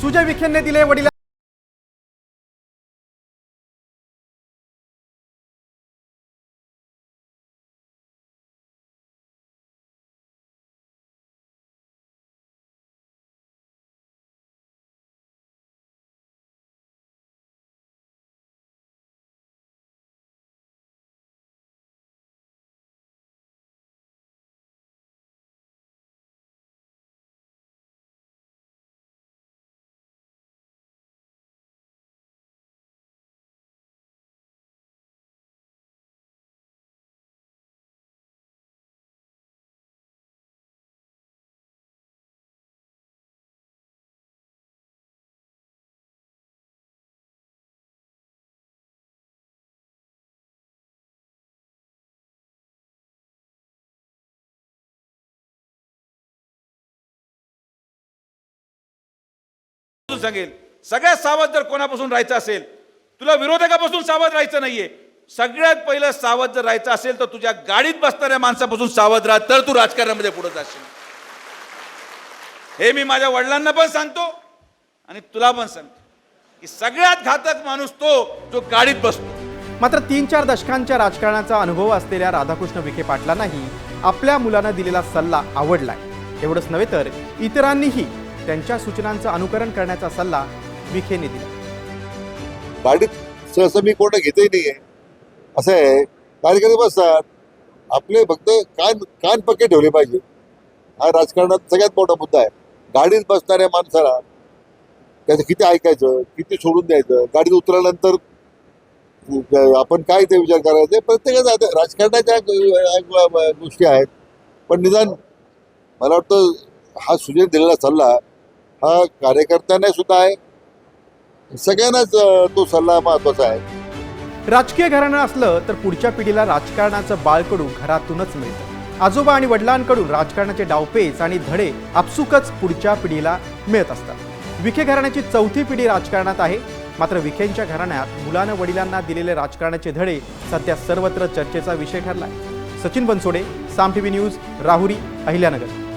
सुजय विखेंनी दिले वडिला सांगेल. सगळ्यात सावध जर कोणापासून राहायचं असेल तुला विरोधकापासून सावध राहायचं नाहीये. सगळ्यात पहिलं सावध जर राहायचं असेल तर तुझ्या गाडीत बसणाऱ्या माणसापासून सावध राहा तर तू राजकारणामध्ये पुढे जाशील. हे मी माझ्या वडिलांना पण सांगतो आणि तुला पण सांगतो की सगळ्यात घातक माणूस तो जो गाडीत बसतो. मात्र तीन चार दशकांच्या राजकारणाचा अनुभव असलेल्या राधाकृष्ण विखे पाटलांनाही आपल्या मुलांना दिलेला सल्ला आवडलाय. एवढंच नव्हे तर इतरांनीही त्यांच्या सूचनांचं अनुकरण करण्याचा सल्ला विखेने दिला. गाडीत सहसा मी कोणतं घेतही नाहीये. असं आहे कार्यकर्ते बसतात. आपले फक्त कान कान पक्के ठेवले पाहिजे. हा राजकारणात सगळ्यात मोठा मुद्दा आहे. गाडीत बसणाऱ्या माणसाला त्याचं किती ऐकायचं किती सोडून द्यायचं गाडीत उतरल्यानंतर आपण काय ते विचार करायचे? प्रत्येकाचा आता राजकारणाच्या गोष्टी आहेत. पण निदान मला वाटतं हा सुजय दिलेला सल्ला हा कार्यकर्त्याने सुद्धा आहे. सगळ्यांनाच तो सल्ला महत्त्वाचा आहे. राजकीय घराणं असलं तर पुढच्या पिढीला राजकारणाचं बाळकडू घरातूनच मिळतं. आजोबा आणि वडिलांकडून राजकारणाचे डावपेच आणि धडे आपसुकच पुढच्या पिढीला मिळत असतात. विखे घराण्याची चौथी पिढी राजकारणात आहे. मात्र विखेंच्या घराण्यात मुलानं वडिलांना दिलेले राजकारणाचे धडे सध्या सर्वत्र चर्चेचा विषय ठरलाय. Sachin Bansode Saam TV news Rahuri Ahilyanagar.